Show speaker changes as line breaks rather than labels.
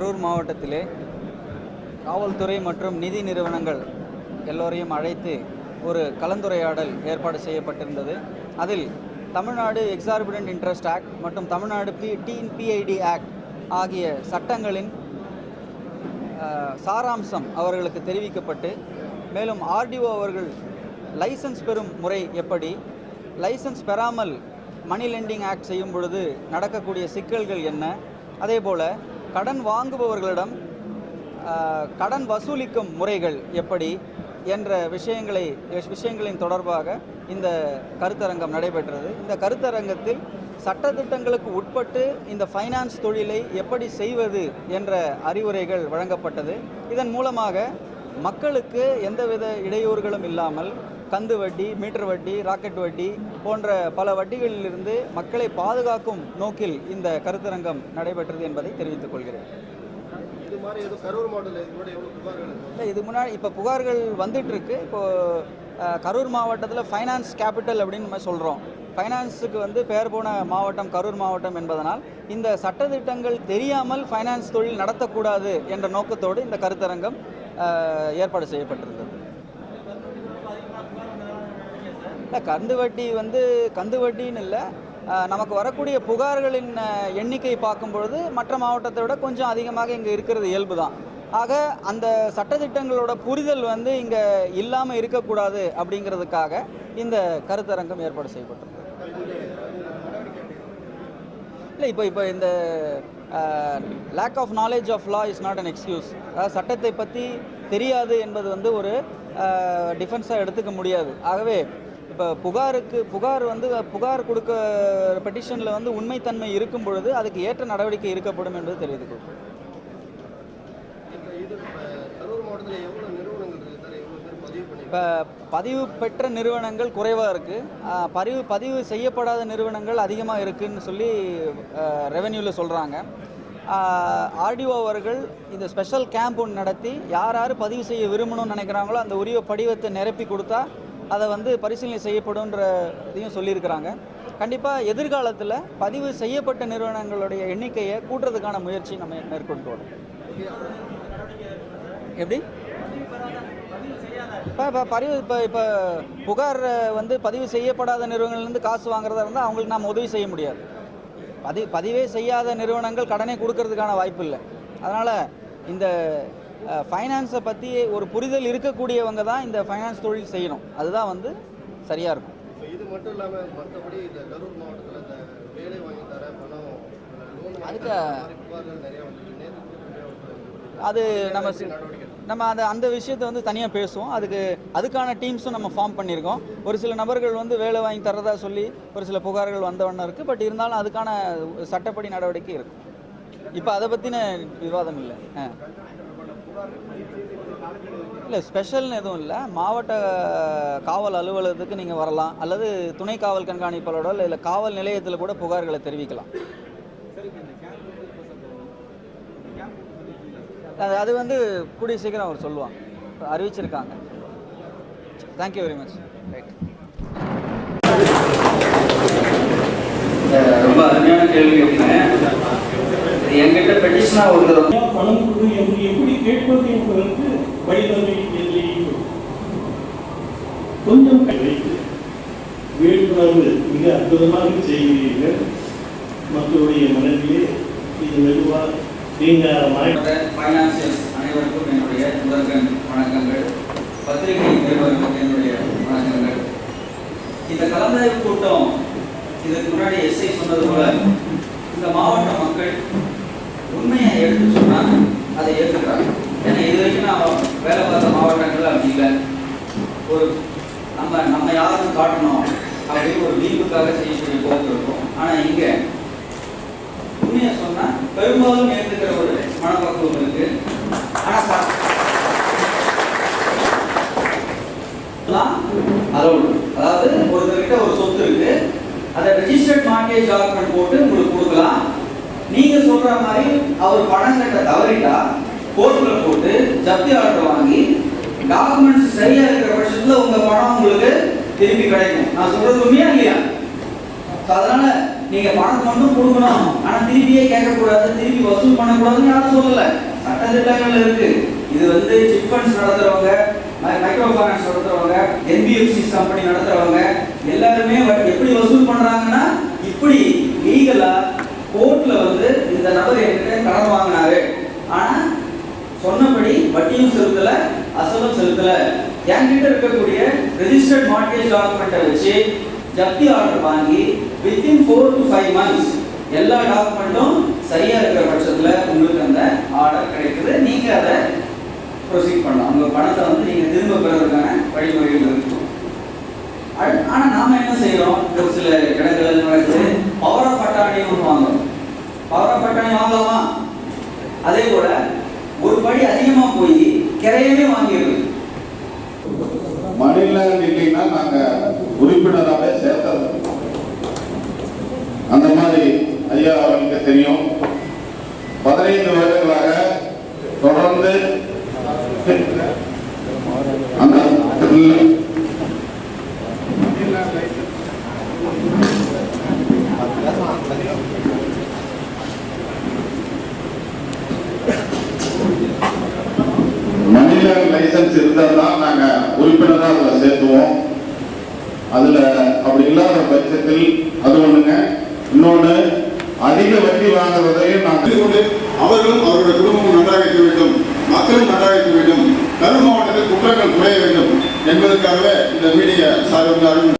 கரூர் மாவட்டத்திலே காவல்துறை மற்றும் நிதி நிறுவனங்கள் எல்லோரையும் அழைத்து ஒரு கலந்துரையாடல் ஏற்பாடு செய்யப்பட்டிருந்தது. அதில் தமிழ்நாடு எக்ஸார்பிடன்ட் இன்ட்ரெஸ்ட் ஆக்ட் மற்றும் தமிழ்நாடு பி டிஎன்பிஐடி ஆக்ட் ஆகிய சட்டங்களின் சாராம்சம் அவர்களுக்கு தெரிவிக்கப்பட்டு மேலும் ஆர்டிஓ அவர்கள் லைசன்ஸ் பெறும் முறை எப்படி லைசன்ஸ் பெறாமல் மணி லெண்டிங் ஆக்ட் செய்யும் பொழுது நடக்கக்கூடிய சிக்கல்கள் என்ன அதே போல் கடன் வாங்குபவர்களிடம் கடன் வசூலிக்கும் முறைகள் எப்படி என்ற விஷயங்களை விஷயங்களின் தொடர்பாக இந்த கருத்தரங்கம் நடைபெற்றது. இந்த கருத்தரங்கத்தில் சட்டத்திட்டங்களுக்கு உட்பட்டு இந்த ஃபைனான்ஸ் தொழிலை எப்படி செய்வது என்ற அறிவுரைகள் வழங்கப்பட்டது. இதன் மூலமாக மக்களுக்கு எந்தவித இடையூறுகளும் இல்லாமல் கந்து வட்டி மீட்டர் வட்டி ராக்கெட் வட்டி போன்ற பல வட்டிகளிலிருந்து மக்களை பாதுகாக்கும் நோக்கில் இந்த கருத்தரங்கம் நடைபெற்றது என்பதை தெரிவித்துக் கொள்கிறேன்? இல்லை இது முன்னாடி இப்போ புகார்கள் வந்துட்டு இருக்கு. இப்போ கரூர் மாவட்டத்தில் ஃபைனான்ஸ் கேபிட்டல் அப்படின்னு நம்ம சொல்கிறோம் ஃபைனான்ஸுக்கு வந்து பெயர் போன மாவட்டம் கரூர் மாவட்டம் என்பதனால் இந்த சட்டதிட்டங்கள் தெரியாமல் ஃபைனான்ஸ் தொழில் நடத்தக்கூடாது என்ற நோக்கத்தோடு இந்த கருத்தரங்கம் ஏற்பாடு செய்யப்பட்டிருந்தது. இல்லை கந்து வட்டி வந்து கந்து வட்டின்னு இல்லை. நமக்கு வரக்கூடிய புகார்களின் எண்ணிக்கை பார்க்கும்பொழுது மற்ற மாவட்டத்தை விட கொஞ்சம் அதிகமாக இங்கே இருக்கிறது இயல்பு தான் ஆக அந்த சட்டத்திட்டங்களோட புரிதல் வந்து இங்கே இல்லாமல் இருக்கக்கூடாது அப்படிங்கிறதுக்காக இந்த கருத்தரங்கம் ஏற்பாடு செய்யப்பட்டிருக்கு. இல்லை இப்போ இப்போ இந்த lack of knowledge of law is not an excuse அதாவது சட்டத்தை பற்றி தெரியாது என்பது வந்து ஒரு டிஃபென்ஸாக எடுத்துக்க முடியாது. ஆகவே இப்போ புகாருக்கு புகார் வந்து புகார் கொடுக்க பெட்டிஷனில் வந்து உண்மைத்தன்மை இருக்கும் பொழுது அதுக்கு ஏற்ற நடவடிக்கை எடுக்கப்படும் என்பது தெரிவித்துக்
இப்போ பதிவு
பெற்ற நிறுவனங்கள் குறைவாக இருக்குது பதிவு பதிவு செய்யப்படாத நிறுவனங்கள் அதிகமாக இருக்குன்னு சொல்லி ரெவென்யூவில் சொல்கிறாங்க ஆர்டிஓ அவர்கள் இந்த ஸ்பெஷல் கேம்ப் ஒன்று நடத்தி யார் யார் பதிவு செய்ய விரும்பணும்னு நினைக்கிறாங்களோ அந்த உரிய படிவத்தை நிரப்பி கொடுத்தா அதை வந்து பரிசீலனை செய்யப்படும்ன்ற இதையும் சொல்லியிருக்கிறாங்க. கண்டிப்பாக எதிர்காலத்தில் பதிவு செய்யப்பட்ட நிறுவனங்களுடைய எண்ணிக்கையை கூட்டுறதுக்கான முயற்சி நம்ம மேற்கொண்டு வரோம் எப்படி? இப்போ இப்போ பதிவு இப்போ இப்போ புகார் வந்து பதிவு செய்யப்படாத நிறுவனங்கள்லேருந்து காசு வாங்குறதா இருந்தால் அவங்களுக்கு நாம் உதவி செய்ய முடியாது. பதி பதிவே செய்யாத நிறுவனங்கள் கடனை கொடுக்கறதுக்கான வாய்ப்பு இல்லை. அதனால் இந்த ஃபைனான்ஸை பற்றி ஒரு புரிதல் இருக்கக்கூடியவங்க தான் இந்த ஃபைனான்ஸ் தொழில் செய்யணும். அதுதான் வந்து சரியாக இருக்கும்.
இது மட்டும் இல்லாமல் மற்றபடி இந்த கரூர் மாவட்டத்தில் இந்த வேலை வாங்கி தர பணம்
அதுக்கு-. அது நம்ம நம்ம அந்த அந்த விஷயத்தை வந்து தனியாக பேசுவோம். அதுக்கு அதுக்கான டீம்ஸும் நம்ம ஃபார்ம் பண்ணியிருக்கோம். ஒரு சில நபர்கள் வந்து வேலை வாங்கி தரதா சொல்லி ஒரு சில புகார்கள் வந்தவண்ணம் இருக்குது பட் இருந்தாலும் அதுக்கான சட்டப்படி நடவடிக்கை இருக்கும் இப்போ அதை பற்றின விவாதம் இல்லை. இல்லை ஸ்பெஷல்னு எதுவும் இல்லை. மாவட்ட காவல் அலுவலகத்துக்கு நீங்கள் வரலாம். அல்லது துணை காவல் கண்காணிப்பாளரோட இல்லை காவல் நிலையத்தில் கூட புகார்களை தெரிவிக்கலாம். அது வந்து கூடிய சீக்கிரம் அவர் சொல்லுவாங்க. அறிவிச்சிருக்காங்க. தேங்க்யூ வெரி மச் ரைட் ரொம்ப அருமையான கேள்வி என்கிட்ட பெட்டிஷனாக ஒருத்தர்
பணம் கொடு என்று எப்படி கேட்பது என்பதற்கு வழிவகை இல்லை கொஞ்சம் கை வைத்து விழிப்புணர்வு மிக அற்புதமாக செய்கிறீர்கள். மக்களுடைய மனதிலே இது மெதுவாக தீங்காரமாய்
ஃபைனான்சியல்ஸ் அனைவருக்கும் என்னுடைய முதற்கண் வணக்கங்கள். பத்திரிகை நிருபர்களுக்கு என்னுடைய வணக்கங்கள். இந்த கலந்தாய்வு கூட்டம் இதுக்கு முன்னாடி எஸ்ஐ சொன்னது போல இந்த மாவட்ட மக்கள் உண்மையை எடுத்து சொன்னா அதை ஏற்றுக்கிறாங்க ஏன்னா இது வரைக்கும் நான் வேலை பார்த்த மாவட்டங்கள் அப்படி இல்லை. ஒரு நம்ம நம்ம யாருக்கும் காட்டணும் அப்படின்னு ஒரு வீம்புக்காக செய்யக்கூடிய போக்கு இருக்கும். ஆனால் இங்கே உண்மையை சொன்னா பெரும்பாலும் ஏற்றுக்கிற ஒரு மனப்பக்குவம் இருக்கு. ஆனா ச- அதாவது ஒருத்தர்கிட்ட ஒரு சொத்து இருக்கு. அதை ரெஜிஸ்டர்ட் மார்க்கேஜ் டாக்குமெண்ட் போட்டு உங்களுக்கு கொடுக்கலாம். நீங்க சொல்ற மாதிரி அவர் பணம் கட்ட தவறிட்டா கோர்ட்ல போட்டு ஜப்தி ஆர்டர் வாங்கி டாக்குமெண்ட்ஸ் சரியா இருக்கிற பட்சத்துல உங்க பணம் உங்களுக்கு திருப்பி கிடைக்கும். நான் சொல்றது உண்மையா இல்லையா? அதனால நீங்க பணத்தை மட்டும் கொடுக்கணும். ஆனா திருப்பியே கேட்கக்கூடாது திருப்பி வசூல் பண்ணக்கூடாதுன்னு யாரும் சொல்லல. சட்டத்திட்டங்கள் இருக்கு. இது வந்து சிட் ஃபண்ட்ஸ் நடத்துறவங்க மைக்ரோ ஃபைனான்ஸ் நடத்துறவங்க என்பிஎஃப்சி கம்பெனி நடத்துறவங்க எல்லாருமே எப்படி வசூல் பண்றாங்கன்னா இப்படி கோர்ட்ல வந்து இந்த நபர் என்கிட்ட கடன் வாங்கினாரு. ஆனா சொன்னபடி வட்டியும் செலுத்தல அசலும் செலுத்தல. என்கிட்ட இருக்கக்கூடிய ரெஜிஸ்டர்ட் மார்க்கேஜ் டாக்குமெண்ட்டை வச்சு ஜப்தி ஆர்டர் வாங்கி within four to five months எல்லா டாக்குமெண்ட்டும் சரியா இருக்கிற பட்சத்துல உங்களுக்கு அந்த ஆர்டர் கிடைக்குது. நீங்க அதை ப்ரொசீட் பண்ணலாம். உங்க பணத்தை வந்து நீங்க திரும்ப பெறதுக்கான வழிமுறைகள் இருக்கும். ஆனா நாம என்ன செய்யறோம்? ஒரு சில இடங்கள்ல என்ன நடக்குது பவர் ஆஃப் அட்டார்னி ஒன்று வாங்குறோம் பவர் ஆஃப் அட்டார்னி வாங்கலாமா அதே போல ஒரு படி அதிகமா போய் கிரையவே வாங்கிடுது
மணிலாண்ட் இல்லைன்னா நாங்க உறுப்பினராகவே சேர்த்தது. அந்த மாதிரி ஐயா அவர்களுக்கு தெரியும். பதினைந்து வருடங்களாக தொடர்ந்து அந்த மணிலாண்ட் லைசன்ஸ் இருந்தால் தான் நாங்க உறுப்பினராக அதில் சேர்த்துவோம். அதுல அப்படி இல்லாத பட்சத்தில் அது ஒண்ணுங்க. இன்னொன்று அதிக வட்டி வாங்குவதையும் நாங்க
அவர்களும் அவருடைய குடும்பமும் நன்றாக இருக்க வேண்டும். மக்களும் நன்றாக இருக்க வேண்டும். கரூர் மாவட்டத்தில் குற்றங்கள் குறைய வேண்டும். என்பதற்காகவே இந்த மீடிய சார்பாக